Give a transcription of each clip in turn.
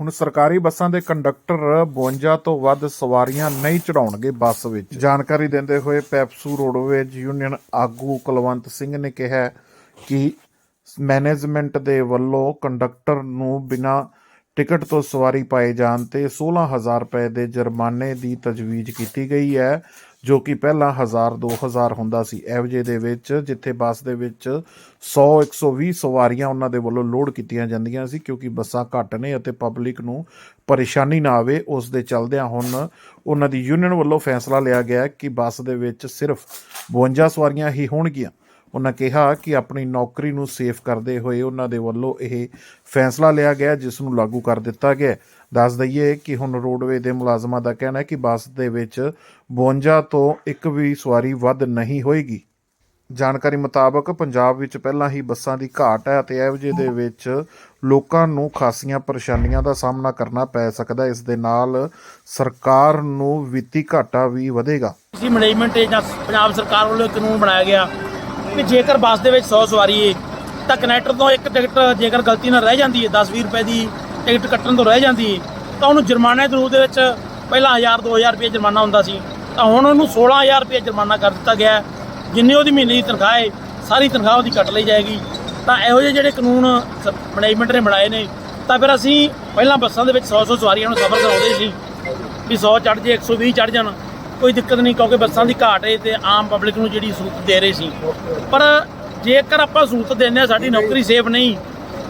ਹੁਣ ਸਰਕਾਰੀ ਬੱਸਾਂ ਦੇ ਕੰਡਕਟਰ 52 ਤੋਂ ਵੱਧ ਸਵਾਰੀਆਂ ਨਹੀਂ ਚੜਾਉਣਗੇ ਬੱਸ ਵਿੱਚ। ਜਾਣਕਾਰੀ ਦਿੰਦੇ ਹੋਏ ਪੈਪਸੂ ਰੋਡਵੇਜ ਯੂਨੀਅਨ ਆਗੂ ਕੁਲਵੰਤ ਸਿੰਘ ਨੇ ਕਿਹਾ ਕਿ ਮੈਨੇਜਮੈਂਟ ਦੇ ਵੱਲੋਂ ਕੰਡਕਟਰ ਨੂੰ ਬਿਨਾਂ ਟਿਕਟ ਤੋਂ ਸਵਾਰੀ ਪਾਏ ਜਾਣ ਤੇ 16000 ਰੁਪਏ ਦੇ ਜੁਰਮਾਨੇ ਦੀ ਤਜਵੀਜ਼ ਕੀਤੀ ਗਈ ਹੈ, ਜੋ ਕਿ ਪਹਿਲਾਂ 1000 2000 ਹੁੰਦਾ ਸੀ। ਐਵਜੇ ਦੇ ਵਿੱਚ ਜਿੱਥੇ ਬੱਸ ਦੇ ਵਿੱਚ 100 120 ਸਵਾਰੀਆਂ ਉਹਨਾਂ ਦੇ ਵੱਲੋਂ ਲੋਡ ਕੀਤੀਆਂ ਜਾਂਦੀਆਂ ਸੀ, ਕਿਉਂਕਿ ਬੱਸਾਂ ਘੱਟ ਨੇ ਅਤੇ ਪਬਲਿਕ ਨੂੰ ਪਰੇਸ਼ਾਨੀ ਨਾ ਆਵੇ, ਉਸ ਦੇ ਚਲਦਿਆਂ ਹੁਣ ਉਹਨਾਂ ਦੀ ਯੂਨੀਅਨ ਵੱਲੋਂ ਫੈਸਲਾ ਲਿਆ ਗਿਆ ਕਿ ਬੱਸ ਦੇ ਵਿੱਚ ਸਿਰਫ 52 ਸਵਾਰੀਆਂ ਹੀ ਹੋਣਗੀਆਂ। ਉਹਨਾਂ ਕਿਹਾ ਕਿ ਆਪਣੀ ਨੌਕਰੀ ਨੂੰ ਸੇਫ ਕਰਦੇ ਹੋਏ ਉਹਨਾਂ ਦੇ ਵੱਲੋਂ ਇਹ ਫੈਸਲਾ ਲਿਆ ਗਿਆ, ਜਿਸ ਨੂੰ ਲਾਗੂ ਕਰ ਦਿੱਤਾ ਗਿਆ ਦੱਸ ਦਈਏ ਕਿ ਹੁਣ ਰੋਡਵੇ ਦੇ ਮੁਲਾਜ਼ਮਾਂ ਦਾ ਕਹਿਣਾ ਹੈ ਕਿ ਬੱਸ ਦੇ ਵਿੱਚ 52 ਤੋਂ ਇੱਕ ਵੀ ਸਵਾਰੀ ਵੱਧ ਨਹੀਂ ਹੋਏਗੀ। ਜਾਣਕਾਰੀ ਮੁਤਾਬਕ ਪੰਜਾਬ ਵਿੱਚ ਪਹਿਲਾਂ ਹੀ ਬੱਸਾਂ ਦੀ ਘਾਟ ਹੈ ਅਤੇ ਇਹੋ ਜਿਹੇ ਦੇ ਵਿੱਚ ਲੋਕਾਂ ਨੂੰ ਖਾਸੀਆਂ ਪਰੇਸ਼ਾਨੀਆਂ ਦਾ ਸਾਹਮਣਾ ਕਰਨਾ ਪੈ ਸਕਦਾ ਇਸ ਦੇ ਨਾਲ ਸਰਕਾਰ ਨੂੰ ਵਿੱਤੀ ਘਾਟਾ ਵੀ ਵਧੇਗਾ। ਸੀ ਮੈਨੇਜਮੈਂਟ ਜਾਂ ਪੰਜਾਬ ਸਰਕਾਰ ਵੱਲੋਂ ਕਾਨੂੰਨ ਬਣਾਇਆ ਗਿਆ ਵੀ ਜੇਕਰ ਬੱਸ ਦੇ ਵਿੱਚ 100 ਸਵਾਰੀ ਹੈ ਤਾਂ ਕਨੈਕਟਰ ਤੋਂ ਇੱਕ ਟਿਕਟ ਜੇਕਰ ਗਲਤੀ ਨਾਲ ਰਹਿ ਜਾਂਦੀ ਹੈ 10-20 ਰੁਪਏ ਦੀ ਟਿਕਟ ਕੱਟਣ ਤੋਂ ਰਹਿ ਜਾਂਦੀ ਹੈ ਤਾਂ ਉਹਨੂੰ ਜੁਰਮਾਨੇ ਦੇ ਰੂਪ ਦੇ ਵਿੱਚ ਪਹਿਲਾਂ 1000-2000 ਰੁਪਏ ਜੁਰਮਾਨਾ ਹੁੰਦਾ ਸੀ। ਤਾਂ ਹੁਣ ਉਹਨੂੰ 16000 ਰੁਪਏ ਜੁਰਮਾਨਾ ਕਰ ਦਿੱਤਾ ਗਿਆ ਹੈ। ਜਿੰਨੀ ਉਹਦੀ ਮਹੀਨੇ ਦੀ ਤਨਖਾਹ ਹੈ ਸਾਰੀ ਤਨਖਾਹ ਉਹਦੀ ਕੱਟ ਲਈ ਜਾਏਗੀ। ਤਾਂ ਇਹੋ ਜਿਹੇ ਜਿਹੜੇ ਕਾਨੂੰਨ ਮੈਨੇਜਮੈਂਟ ਨੇ ਬਣਾਏ ਨੇ, ਤਾਂ ਫਿਰ ਅਸੀਂ ਪਹਿਲਾਂ ਬੱਸਾਂ ਦੇ ਵਿੱਚ 100-100 ਸਵਾਰੀਆਂ ਨੂੰ ਸਫ਼ਰ ਕਰਾਉਂਦੇ ਸੀ। ਵੀ 100 ਚੜ ਜੇ 120 ਚੜ ਜਾਣ। ਕੋਈ ਦਿੱਕਤ ਨਹੀਂ, ਕਿਉਂਕਿ ਬੱਸਾਂ ਦੀ ਘਾਟ ਹੈ ਤੇ ਆਮ ਪਬਲਿਕ ਨੂੰ ਜਿਹੜੀ ਸਹੂਲਤ ਦੇ ਰਹੇ ਸੀ। ਪਰ ਜੇਕਰ ਆਪਾਂ ਸਹੂਲਤ ਦਿੰਦੇ ਹਾਂ, ਸਾਡੀ ਨੌਕਰੀ ਸੇਫ ਨਹੀਂ,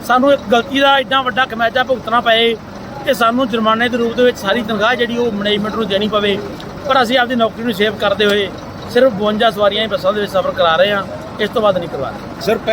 ਸਾਨੂੰ ਇੱਕ ਗਲਤੀ ਦਾ ਐਡਾ ਵੱਡਾ ਖਮੈਜਾ ਭੁਗਤਣਾ ਪਏ ਕਿ ਸਾਨੂੰ ਜੁਰਮਾਨੇ ਦੇ ਰੂਪ ਦੇ ਵਿੱਚ ਸਾਰੀ ਤਨਖਾਹ ਜਿਹੜੀ ਉਹ ਮੈਨੇਜਮੈਂਟ ਨੂੰ ਦੇਣੀ ਪਵੇ। ਪਰ ਅਸੀਂ ਆਪਦੀ ਨੌਕਰੀ ਨੂੰ ਸੇਵ ਕਰਦੇ ਹੋਏ ਸਿਰਫ 52 ਸਵਾਰੀਆਂ ਹੀ ਬੱਸਾਂ ਦੇ ਵਿੱਚ ਸਫ਼ਰ ਕਰਾ ਰਹੇ ਹਾਂ, ਇਸ ਤੋਂ ਬਾਅਦ ਨਹੀਂ ਕਰਵਾ ਰਹੇ। ਸਰ